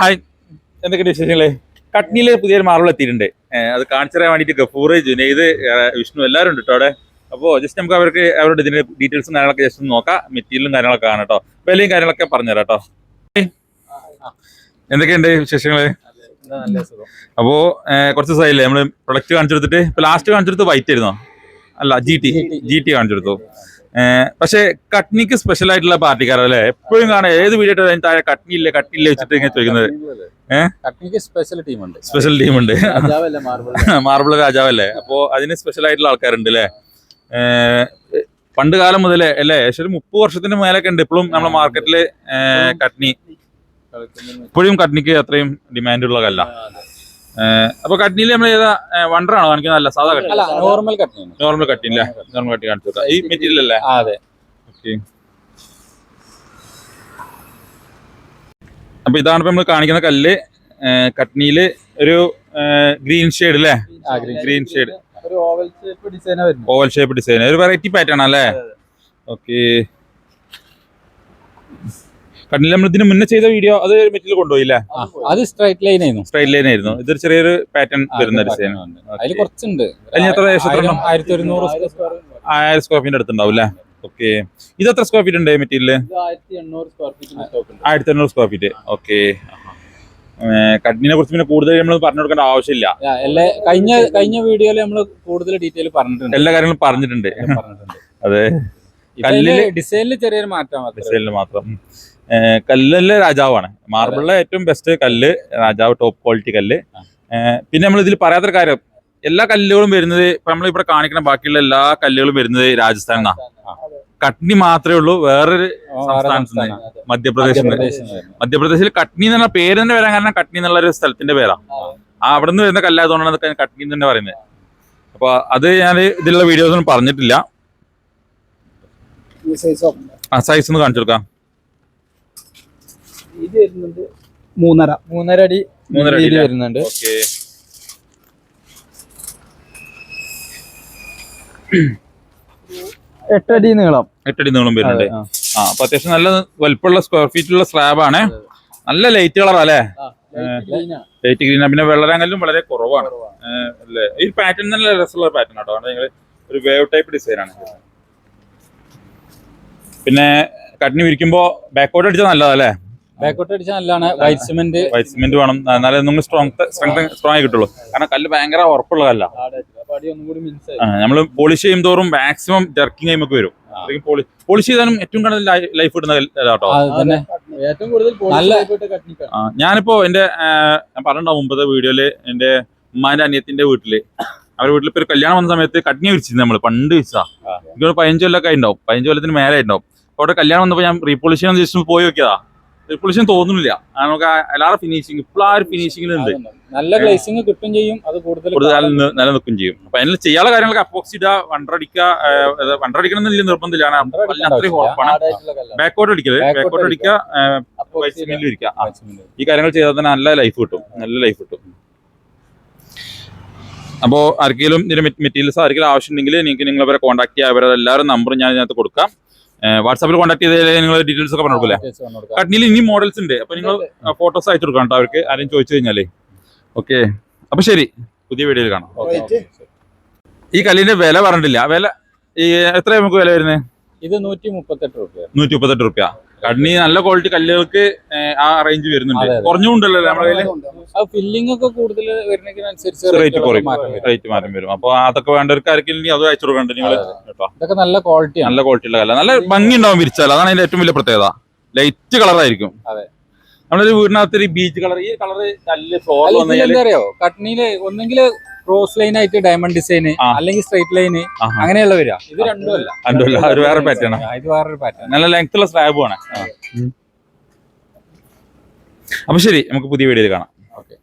Hi. എന്തൊക്കെ വിശേഷങ്ങളെ? കട്നിയിൽ പുതിയൊരു marble എത്തിയിട്ടുണ്ട്. അത് കാണിച്ചു തരാൻ വേണ്ടിയിട്ട് ഗഫൂർ ജുനൈദ് വിഷ്ണു എല്ലാവരും ഉണ്ട് കേട്ടോ അവിടെ. അപ്പോൾ ജസ്റ്റ് നമുക്ക് അവർക്ക് അവരുടെ ഇതിന്റെ ഡീറ്റെയിൽസും കാര്യങ്ങളൊക്കെ ജസ്റ്റ് ഒന്ന് നോക്കാം. മെറ്റീരിയലും കാര്യങ്ങളൊക്കെ കാണാം കേട്ടോ വിലയും കാര്യങ്ങളൊക്കെ പറഞ്ഞുതരാം കേട്ടോ എന്തൊക്കെയുണ്ട് വിശേഷങ്ങൾ? അപ്പോ കുറച്ച് ദിവസമായില്ലേ നമ്മൾ പ്രൊഡക്റ്റ് കാണിച്ചെടുത്തിട്ട് ഇപ്പൊ ലാസ്റ്റ് കാണിച്ചെടുത്ത് വൈറ്റ് ആയിരുന്നോ? അല്ല ജി ടി ജി ടി കാണിച്ചെടുത്തു പക്ഷെ കട്നിക്ക് സ്പെഷ്യൽ ആയിട്ടുള്ള പാർട്ടിക്കാരല്ലേ എപ്പോഴും കാണാം ഏത് വീഡിയോ ഇട്ടാലും താഴെ കട്നി ഇല്ലേ കട്നി ഇല്ലേ വെച്ചിട്ട് ഇങ്ങനെ ചോദിക്കുന്നത്. കട്നിക്ക് സ്പെഷ്യൽ ടീമുണ്ട് സ്പെഷ്യൽ ടീമുണ്ട് മാർബിൾ രാജാവല്ലേ അപ്പോ അതിന് സ്പെഷ്യൽ ആയിട്ടുള്ള ആൾക്കാരുണ്ട് അല്ലേ? പണ്ട് കാലം മുതലേ അല്ലേ? ഏകദേശം മുപ്പത് വർഷത്തിന് മേലൊക്കെ ഉണ്ട് ഇപ്പോഴും നമ്മുടെ മാർക്കറ്റിൽ കട്നി. ഇപ്പോഴും കട്നിക്ക് അത്രയും ഡിമാൻഡ് ഉള്ള കല്ല അപ്പൊ കട്ടിനിൽ നമ്മൾ ഏതാ വണ്ടർ ആണോ കാണിക്കുന്നത്? അല്ല സാധാ കട്ടി നോർമൽ കട്ടി നോർമൽ കട്ടി അല്ലേ നോർമൽ കട്ടി കാണിച്ചു കൊടുക്കാം. ഈ മെറ്റീരിയൽ അല്ലേ? അതെ. ഓക്കെ അപ്പൊ ഇതാണ് ഇപ്പൊ നമ്മൾ കാണിക്കുന്ന കല്ല്. കട്നിയിൽ ഒരു ഗ്രീൻ ഷെയ്ഡ് അല്ലേ ഗ്രീൻ ഷെയ്ഡ് ഒരു ഓവൽ ഷേപ്പ് ഡിസൈൻ വരുന്നു ഓവൽ ഷേപ്പ് ഡിസൈൻ ഒരു വെറൈറ്റി പാറ്റേൺ അല്ലേ ഓക്കെ കണ്ണിൽ നമ്മൾ ഇതിന് മുന്നേ ചെയ്ത വീഡിയോ അത് മെറ്റീരിയൽ കൊണ്ടുപോയില്ലേ? അത് സ്ട്രൈറ്റ് ലൈൻ ആയിരുന്നു. സ്ട്രൈറ്റ് ലൈൻ ആയിരുന്നു. ഇതൊരു ചെറിയൊരു പാറ്റേൺ വരുന്ന ഡിസൈൻ അതിൽ കുറച്ചുണ്ട്? ആയിരത്തി ഒരുന്നൂറ് ആയിരം സ്ക്വയർ ഫീറ്റ് അടുത്തുണ്ടാവും അല്ലേ? ഓക്കെ ഇത് എത്ര സ്ക്വയർ ഫീറ്റ് ഉണ്ട് മെറ്റീരിയൽ ആയിരത്തി എണ്ണൂറ് സ്ക്വയർ ഫീറ്റ് ഓക്കെ കണ്ണിനെ കുറിച്ച് പിന്നെ കൂടുതൽ നമ്മൾ പറഞ്ഞു കൊടുക്കേണ്ട ആവശ്യമില്ല. എല്ലാ കഴിഞ്ഞ കഴിഞ്ഞ വീഡിയോയിൽ നമ്മൾ കൂടുതൽ ഡീറ്റെയിൽ പറഞ്ഞിട്ടുണ്ട്. എല്ലാ കാര്യങ്ങളും പറഞ്ഞിട്ടുണ്ട്. അതെ. കല്ലിൽ ഡിസൈനിൽ ചെറിയൊരു മാറ്റം ഡിസൈനിൽ മാത്രം. ഏഹ് കല്ലിലെ രാജാവാണ്. മാർബിളിലെ ഏറ്റവും ബെസ്റ്റ് കല്ല് രാജാവ് ടോപ്പ് ക്വാളിറ്റി കല്ല്. പിന്നെ നമ്മൾ ഇതിൽ പറയാത്തൊരു കാര്യം. എല്ലാ കല്ലുകളും വരുന്നത് ഇപ്പൊ നമ്മൾ ഇവിടെ കാണിക്കുന്ന ബാക്കിയുള്ള എല്ലാ കല്ലുകളും വരുന്നത് രാജസ്ഥാനിൽ നിന്നാണ് കട്നി മാത്രമേ ഉള്ളൂ വേറൊരു സംസ്ഥാനത്ത് മധ്യപ്രദേശിൽ മധ്യപ്രദേശിൽ കട്നി എന്നുള്ള പേര് തന്നെ വരാൻ കാരണം കട്നി എന്നുള്ള ഒരു സ്ഥലത്തിന്റെ പേരാ. ആ. അവിടെ നിന്ന് വരുന്ന കല്ലായതുകൊണ്ടാണ് അതൊക്കെ കട്നി എന്ന് തന്നെ പറയുന്നത്. അപ്പൊ അത് ഞാൻ ഇതിലുള്ള വീഡിയോസ് ഒന്നും പറഞ്ഞിട്ടില്ല. ആ സൈസ് ഒന്ന് കാണിച്ചു കൊടുക്കാം. ഇത് വരുന്നുണ്ട് മൂന്നര. മൂന്നര അടി മൂന്നര അടി? വരുന്നുണ്ട്. ഓക്കെ. എട്ടടി നീളം. എട്ടടി നീളം വരുന്നുണ്ട്. ആ. അപ്പൊ അത്യാവശ്യം നല്ല വലുപ്പമുള്ള സ്ക്വയർ ഫീറ്റുള്ള സ്ലാബ് ആണ്. നല്ല ലൈറ്റ് കളർ അല്ലേ? ലൈറ്റ് ഗ്രീൻ പിന്നെ വെള്ളരാങ്കലും വളരെ കുറവാണ്. അല്ലേ? ഈ പാറ്റേൺ നല്ല രസമുള്ള പാറ്റേൺ ആട്ടോ. ഞങ്ങൾ ഒരു വേവ് ടൈപ്പ് ഡിസൈൻ ആണ്. പിന്നെ കട്ടിന് വിരിക്കുമ്പോ ബാക്കോട്ട് അടിച്ചാൽ നല്ലതല്ലേ? ബാക്കോട്ട് അടിച്ചാൽ നല്ലതാണ്. വൈറ്റ് സിമെന്റ് വൈറ്റ് സിമെന്റ് വേണം. എന്നാലേ നമ്മൾ സ്ട്രോങ് സ്ട്രെങ്ത് സ്ട്രോങ് ആയി കിട്ടുള്ളൂ. കാരണം കല്ല് ഭയങ്കര ഉറപ്പുള്ള കല്ല നമ്മൾ പോളിഷ് ചെയ്യും തോറും മാക്സിമം ജർക്കിംഗ് നമുക്ക് വരും. പോളിഷ് ചെയ്താലും ഏറ്റവും കൂടുതൽ ലൈഫ് കിട്ടുന്ന കേട്ടോ ഞാനിപ്പോ എന്റെ ഞാൻ പറഞ്ഞിട്ടുണ്ടാവും മുമ്പത്തെ വീഡിയോയിൽ എന്റെ ഉമ്മാന്റെ അനിയത്തിന്റെ വീട്ടിൽ. അവരുടെ വീട്ടിൽ ഇപ്പൊ ഒരു കല്യാണം വന്ന സമയത്ത് കട്നി വിരിച്ചിരുന്നു നമ്മൾ പണ്ട് വിരിച്ചാ എനിക്ക് പതിനഞ്ച് കൊല്ലൊക്കെ ഉണ്ടാവും പതിനഞ്ച് കൊല്ലത്തിന് മേലെ ഉണ്ടാവും അവിടെ കല്യാണം വന്നപ്പോ ഞാൻ റീപോളിഷ് ചെയ്യാൻ ജസ്റ്റ് പോയി നോക്കിയതാ. റീപോളിഷൻ തോന്നുന്നില്ല. നമുക്ക് ആ എല്ലാവരും ഫിനിഷിങ് ഇപ്പോൾ ആ ഒരു ഫിനിഷിംഗിൽ ഉണ്ട് നല്ല ഗ്ലേസിങ് കിട്ടും ചെയ്യും. അത് കൂടുതൽ കൂടുതൽ നിലനിൽക്കും ചെയ്യും. അപ്പൊ അതിൽ ചെയ്യാനുള്ള കാര്യങ്ങളൊക്കെ അപ്പോക്സിഡ വണ്ടടിക്കുക വണ്ടടിക്കണം എന്നില്ല നിർബന്ധമില്ലാണ് അത്രയും ഉറപ്പാണ്. ബാക്കോട്ട് അടിക്കൽ ബാക്കോട്ട് അടിക്കുക. ഈ കാര്യങ്ങൾ ചെയ്താൽ തന്നെ നല്ല ലൈഫ് കിട്ടും. നല്ല ലൈഫ് കിട്ടും. അപ്പോൾ ആർക്കെങ്കിലും ഇതിന്റെ മെറ്റീരിയൽസ് ആർക്കെങ്കിലും ആവശ്യമുണ്ടെങ്കിൽ നിങ്ങൾക്ക് നിങ്ങൾ അവരെ കോൺടാക്ട് ചെയ്യുക അവരുടെ എല്ലാവരും നമ്പറും ഞാൻ ഇതിനകത്ത് കൊടുക്കാം. വാട്സാപ്പിൽ കോൺടാക്ട് ചെയ്താൽ നിങ്ങൾ ഡീറ്റെയിൽസ് ഒക്കെ പറഞ്ഞു കൊടുക്കില്ലേ? കട്നിയിൽ ഇനി മോഡൽസ് ഉണ്ട് അപ്പൊ നിങ്ങൾ ഫോട്ടോസ് അയച്ചു കൊടുക്കണം കേട്ടോ അവർക്ക്. ആരെയും ചോദിച്ചു കഴിഞ്ഞാലേ. ഓക്കെ അപ്പൊ ശരി. പുതിയ വീഡിയോയിൽ കാണാം. ഈ കല്ലിന്റെ വില പറഞ്ഞിട്ടില്ല. വില ഈ എത്ര നമുക്ക് വില വരുന്നത്? ഇത് നൂറ്റി മുപ്പത്തെട്ട് റുപ്യ. നൂറ്റി മുപ്പത്തെട്ട് റുപ്യ. കണ്ണി നല്ല ക്വാളിറ്റി കല്ലുകൾക്ക് ആ റേഞ്ച് വരുന്നുണ്ട്. കുറഞ്ഞുകൊണ്ടല്ലോ നമ്മുടെ ഫില്ലിംഗ് ഒക്കെ കൂടുതൽ വരുന്നതിനനുസരിച്ച് റേറ്റ് കുറയും. റേറ്റ് മാറ്റം വരും. അപ്പൊ അതൊക്കെ വേണ്ടവർക്ക് ആർക്കെങ്കിലും അത് അയച്ചു കൊടുക്കണ്ട നിങ്ങൾ കേട്ടോ. ഇതൊക്കെ നല്ല ക്വാളിറ്റി നല്ല ക്വാളിറ്റി ഉള്ള കല്ല. നല്ല ഭംഗി ഉണ്ടാവും വിരിച്ചാൽ അതാണ് അതിന്റെ ഏറ്റവും വലിയ പ്രത്യേകത. ലൈറ്റ് കളറായിരിക്കും അതെ. നമ്മളൊരു വീടിനകത്ത് ഒരു ബീച്ച് കളർ ഈ കളർ നല്ല ഫ്ലോർ വന്നു കഴിഞ്ഞാൽ കട്നിയിൽ ഒന്നെങ്കിൽ ക്രോസ് ലൈൻ ആയിട്ട് ഡയമണ്ട് ഡിസൈൻ. അല്ലെങ്കിൽ സ്ട്രൈറ്റ് ലൈന് അങ്ങനെയുള്ള വരിക. ഇത് രണ്ടും അല്ല. രണ്ടുമല്ല, ഒരു വേറെ പാറ്റേൺ ഇത് വേറൊരു പാറ്റേൺ നല്ല ലെങ്ത് ഉള്ള സ്ലാബ് ആണ്. അപ്പൊ ശരി നമുക്ക് പുതിയ വീഡിയോയിൽ കാണാം. ഓക്കെ.